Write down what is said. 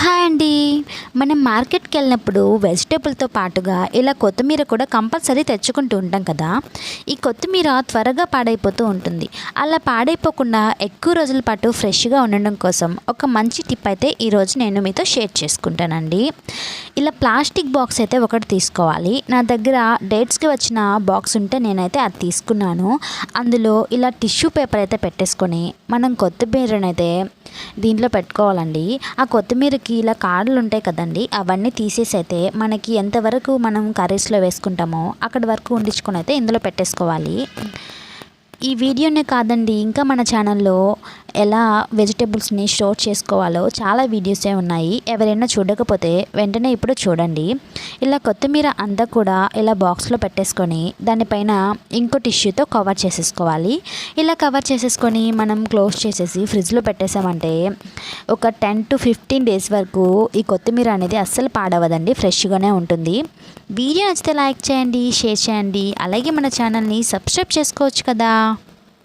Hi అండి. మనం మార్కెట్కి వెళ్ళినప్పుడు వెజిటేబుల్తో పాటుగా ఇలా కొత్తిమీర కూడా కంపల్సరీ తెచ్చుకుంటూ ఉంటాం కదా. ఈ కొత్తిమీర త్వరగా పాడైపోతూ ఉంటుంది. అలా పాడైపోకుండా ఎక్కువ రోజుల పాటు ఫ్రెష్గా ఉండడం కోసం ఒక మంచి టిప్ అయితే ఈరోజు నేను మీతో షేర్ చేసుకుంటానండి. ఇలా ప్లాస్టిక్ బాక్స్ అయితే ఒకటి తీసుకోవాలి. నా దగ్గర డేట్స్కి వచ్చిన బాక్స్ ఉంటే నేనైతే అది తీసుకున్నాను. అందులో ఇలా టిష్యూ పేపర్ అయితే పెట్టేసుకొని మనం కొత్తిమీరనైతే దీంట్లో పెట్టుకోవాలండి. ఆ కొత్తిమీరకి ఇలా కాడలు ఉంటాయి కదండి అవన్నీ తీసేసి అయితే మనకి ఎంతవరకు మనం కర్రీస్లో వేసుకుంటామో అక్కడి వరకు ఉండించుకొని అయితే ఇందులో పెట్టేసుకోవాలి. ఈ వీడియోనే కాదండి ఇంకా మన ఛానల్లో ఎలా వెజిటేబుల్స్ని స్టోర్ చేసుకోవాలో చాలా వీడియోసే ఉన్నాయి. ఎవరైనా చూడకపోతే వెంటనే ఇప్పుడు చూడండి. ఇలా కొత్తిమీర అంతా కూడా ఇలా బాక్స్లో పెట్టేసుకొని దానిపైన ఇంకో టిష్యూతో కవర్ చేసేసుకోవాలి. ఇలా కవర్ చేసేసుకొని మనం క్లోజ్ చేసేసి ఫ్రిడ్జ్లో పెట్టేసామంటే ఒక టెన్ టు ఫిఫ్టీన్ డేస్ వరకు ఈ కొత్తిమీర అనేది అస్సలు పాడవదండి ఫ్రెష్గానే ఉంటుంది. వీడియో నచ్చితే లైక్ చేయండి షేర్ చేయండి. అలాగే మన ఛానల్ని సబ్స్క్రైబ్ చేసుకోవచ్చు కదా.